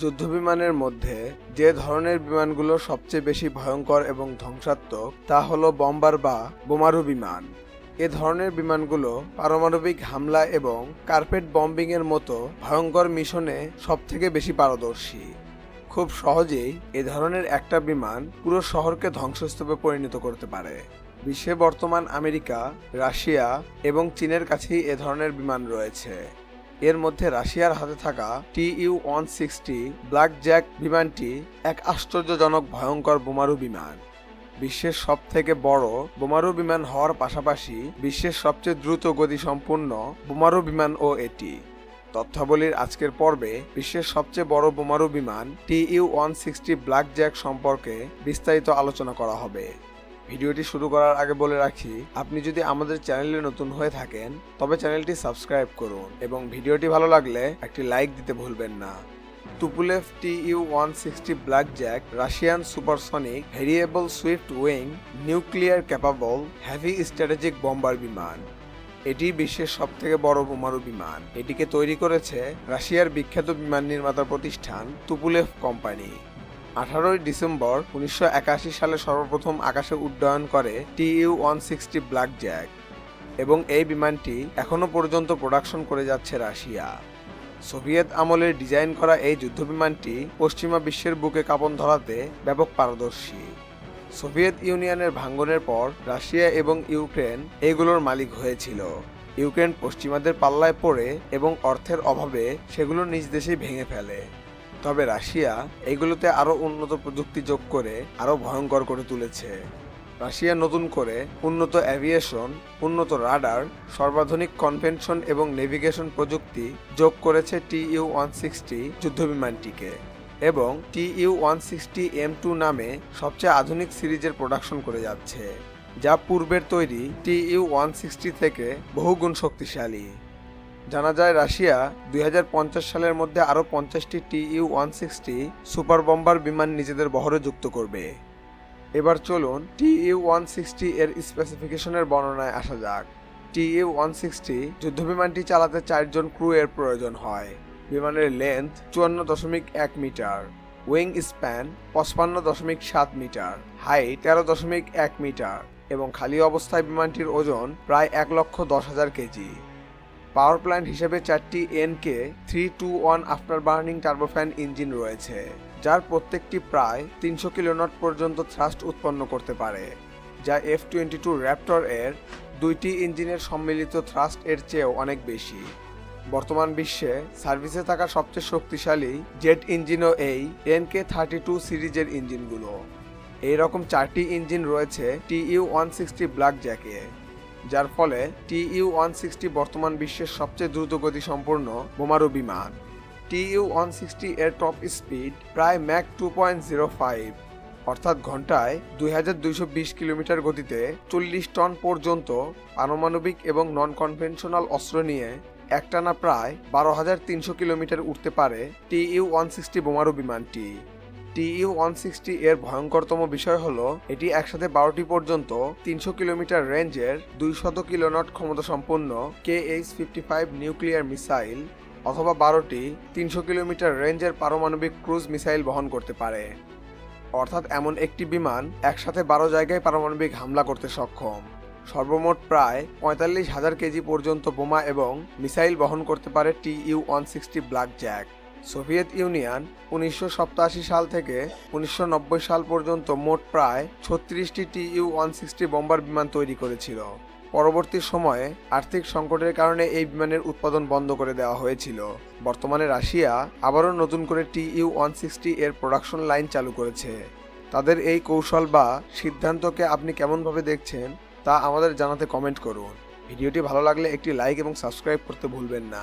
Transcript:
যুদ্ধবিমানের মধ্যে যে ধরনের বিমানগুলো সবচেয়ে বেশি ভয়ঙ্কর এবং ধ্বংসাত্মক, তা হলো বম্বার বা বোমারু বিমান। এ ধরনের বিমানগুলো পারমাণবিক হামলা এবং কার্পেট বম্বিং এর মতো ভয়ঙ্কর মিশনে সবথেকে বেশি পারদর্শী। খুব সহজেই এ ধরনের একটা বিমান পুরো শহরকে ধ্বংসস্তূপে পরিণত করতে পারে। বিশ্বে বর্তমান আমেরিকা, রাশিয়া এবং চীনের কাছেই এ ধরনের বিমান রয়েছে। এর মধ্যে রাশিয়ার হাতে থাকা T U one sixty black jack বিমানটি এক আশ্চর্যজনক ভয়ঙ্কর বোমারু বিমান। বিশ্বের সব থেকে বড় বোমারু বিমান হওয়ার পাশাপাশি বিশ্বের সবচেয়ে দ্রুত গতিসম্পন্ন বোমারু বিমান ও এটি। তথ্যাবলীর আজকের পর্বে বিশ্বের সবচেয়ে বড় বোমারু বিমান T U one sixty black jack সম্পর্কে বিস্তারিত আলোচনা করা হবে। ভিডিওটি শুরু করার আগে বলে রাখি, আপনি যদি আমাদের চ্যানেলে নতুন হয়ে থাকেন, তবে চ্যানেলটি সাবস্ক্রাইব করুন এবং ভিডিওটি ভালো লাগলে একটি লাইক দিতে ভুলবেন না। Tupolev T U one sixty black jack Russian supersonic, variable swift wing, nuclear capable heavy strategic bomber বিমান। এটি বিশ্বের সবথেকে বড় বোমারু বিমান। এটিকে তৈরি করেছে রাশিয়ার বিখ্যাত বিমান নির্মাতা প্রতিষ্ঠান তুপুলেভ কোম্পানি। আঠারোই ডিসেম্বর উনিশশো একাশি সালে সর্বপ্রথম আকাশে উড্ডয়ন করে T U one sixty black jack এবং এই বিমানটি এখনও পর্যন্ত প্রোডাকশন করে যাচ্ছে রাশিয়া। সোভিয়েত আমলের ডিজাইন করা এই যুদ্ধবিমানটি পশ্চিমা বিশ্বের বুকে কাঁপন ধরাতে ব্যাপক পারদর্শী। সোভিয়েত ইউনিয়নের ভাঙ্গনের পর রাশিয়া এবং ইউক্রেন এগুলোর মালিক হয়েছিল। ইউক্রেন পশ্চিমাদের পাল্লায় পড়ে এবং অর্থের অভাবে সেগুলো নিজ দেশেই ভেঙে ফেলে। তবে রাশিয়া এগুলোতে আরও উন্নত প্রযুক্তি যোগ করে আরও ভয়ঙ্কর করে তুলেছে। রাশিয়া নতুন করে উন্নত অ্যাভিয়েশন, উন্নত রাডার, সর্বাধুনিক কনভেনশন এবং নেভিগেশন প্রযুক্তি যোগ করেছে টি ইউ ওয়ান সিক্সটি যুদ্ধবিমানটিকে। এবং T U one sixty M two নামে সবচেয়ে আধুনিক সিরিজের প্রোডাকশন করে যাচ্ছে, যা পূর্বের তৈরি টি ইউ ওয়ান সিক্সটি থেকে বহুগুণ শক্তিশালী। জানা যায়, রাশিয়া দুই হাজার পঞ্চাশ সালের মধ্যে আরও পঞ্চাশটি T U one sixty super bomber বিমান নিজেদের বহরে যুক্ত করবে। এবার চলুন টি ইউ ওয়ান সিক্সটি এর স্পেসিফিকেশনের বর্ণনায় আসা যাক। টি ইউ ওয়ান সিক্সটি যুদ্ধবিমানটি চালাতে চারজন ক্রু এর প্রয়োজন হয়। বিমানের লেন্থ চুয়ান্ন দশমিক এক মিটার উইং স্প্যান পঁচপান্ন দশমিক সাত মিটার হাইট তেরো দশমিক এক মিটার এবং খালি অবস্থায় বিমানটির ওজন প্রায় এক লক্ষ দশ হাজার কেজি। পাওয়ার প্ল্যান্ট হিসেবে চারটি N K three two one after burning turbofan engine রয়েছে, যার প্রত্যেকটি প্রায় তিনশো কিলোনট পর্যন্ত থ্রাস্ট উৎপন্ন করতে পারে, যা এফ টোয়েন্টি টু র্যাপটর এর দুইটি ইঞ্জিনের সম্মিলিত থ্রাস্ট এর চেয়েও অনেক বেশি। বর্তমান বিশ্বে সার্ভিসে থাকা সবচেয়ে শক্তিশালী জেট ইঞ্জিনও এই এনকে থার্টি টু সিরিজের ইঞ্জিনগুলো। এই রকম চারটি ইঞ্জিন রয়েছে T U one sixty black জ্যাকে যার ফলে টি ইউ ওয়ান সিক্সটি বর্তমান বিশ্বের সবচেয়ে দ্রুতগতি সম্পন্ন বোমারু বিমান। টি ইউ ওয়ান সিক্সটি এর টপ স্পিড প্রায় Mach two point zero five, অর্থাৎ ঘন্টায় দুই হাজার দুইশো বিশ কিলোমিটার গতিতে চল্লিশ টন পর্যন্ত পারমাণবিক এবং নন কনভেনশনাল অস্ত্র নিয়ে একটানা প্রায় বারো হাজার তিনশো কিলোমিটার উঠতে পারে টি ইউ ওয়ান সিক্সটি বোমারু বিমানটি। টি ইউ ওয়ান সিক্সটি এর ভয়ঙ্করতম বিষয় হল, এটি একসাথে বারোটি পর্যন্ত তিনশো কিলোমিটার রেঞ্জের দুইশত কিলোনট ক্ষমতা সম্পন্ন K H fifty five nuclear missile অথবা বারোটি তিনশো কিলোমিটার রেঞ্জের পারমাণবিক ক্রুজ মিসাইল বহন করতে পারে। অর্থাৎ এমন একটি বিমান একসাথে বারো জায়গায় পারমাণবিক হামলা করতে সক্ষম। সর্বমোট প্রায় পঁয়তাল্লিশ হাজার কেজি পর্যন্ত বোমা এবং মিসাইল বহন করতে পারে T U one sixty black jack Soviet union উনিশশো সাতাশি সাল থেকে উনিশশো নব্বই সাল পর্যন্ত মোট প্রায় ছত্রিশটি T U one sixty bomber বিমান তৈরি করেছিল। পরবর্তী সময়ে আর্থিক সংকটের কারণে এই বিমানের উৎপাদন বন্ধ করে দেওয়া হয়েছিল। বর্তমানে রাশিয়া আবারও নতুন করে টি ইউ ওয়ান সিক্সটি এর প্রোডাকশন লাইন চালু করেছে। তাদের এই কৌশল বা সিদ্ধান্তকে আপনি কেমনভাবে দেখছেন? তা আমাদের জানাতে কমেন্ট করুন। ভিডিওটি ভালো লাগলে একটি লাইক এবং সাবস্ক্রাইব করতে ভুলবেন না।